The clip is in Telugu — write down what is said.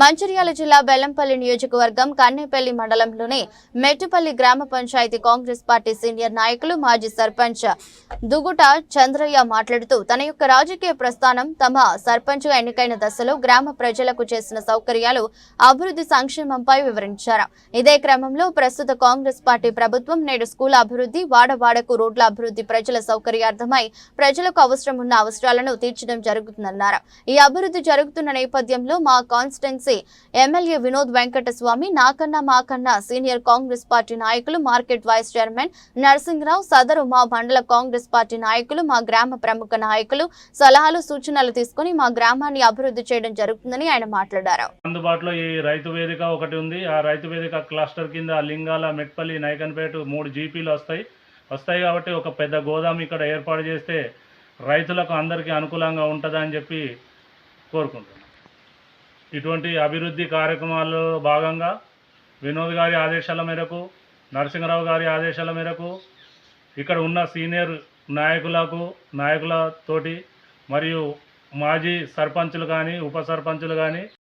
మంచిర్యాల జిల్లా బెల్లంపల్లి నియోజకవర్గం కన్నేపల్లి మండలంలోని మెట్టుపల్లి గ్రామ పంచాయతీ కాంగ్రెస్ పార్టీ సీనియర్ నాయకులు మాజీ సర్పంచ్ దుగుట చంద్రయ్య మాట్లాడుతూ తన యొక్క రాజకీయ ప్రస్థానం తమ సర్పంచ్గా ఎన్నికైన దశలో గ్రామ ప్రజలకు చేసిన సౌకర్యాలు అభివృద్ధి సంక్షేమంపై వివరించారు. ఇదే క్రమంలో ప్రస్తుత కాంగ్రెస్ పార్టీ ప్రభుత్వం నేడు స్కూల్ అభివృద్ధి వాడవాడకు రోడ్ల అభివృద్ధి ప్రజల సౌకర్యార్థమై ప్రజలకు అవసరం ఉన్న అవసరాలను తీర్చడం జరుగుతుందన్నారు. ఈ అభివృద్ధి జరుగుతున్న నేపథ్యంలో మా కాన్స్టిట్యున్సీ ఎమ్మెల్యే వినోద్ వెంకటస్వామి నాకన్నా మాకన్నా సీనియర్ కాంగ్రెస్ పార్టీ నాయకులు మార్కెట్ వైస్ చైర్మన్ నరసింహరావు సదరు మా మండల కాంగ్రెస్ పార్టీ నాయకులు మా గ్రామ ప్రముఖ నాయకులు సలహాలు సూచనలు తీసుకుని మా గ్రామాన్ని అభివృద్ధి చేయడం జరుగుతుందని ఆయన మాట్లాడారు. అందుబాటులో ఈ రైతు వేదిక ఒకటి ఉంది. ఆ రైతు వేదిక క్లస్టర్ కింద లింగాల మెట్పల్లి నైకన్పేట మూడు జీపీలు వస్తాయి. వస్తాయి కాబట్టి ఒక పెద్ద గోదాం ఇక్కడ ఏర్పాటు చేస్తే రైతులకు అందరికీ అనుకూలంగా ఉంటుందని చెప్పి కోరుకుంటున్నాను ఇటువంటి అభివృద్ధి కార్యక్రమాల్లో భాగంగా వినోద్ గారి ఆదేశాల మేరకు నరసింహరావు గారి ఆదేశాల మేరకు ఇక్కడ ఉన్న సీనియర్ నాయకులకు నాయకులతోటి మరియు మాజీ సర్పంచులు కానీ ఉప సర్పంచులు కానీ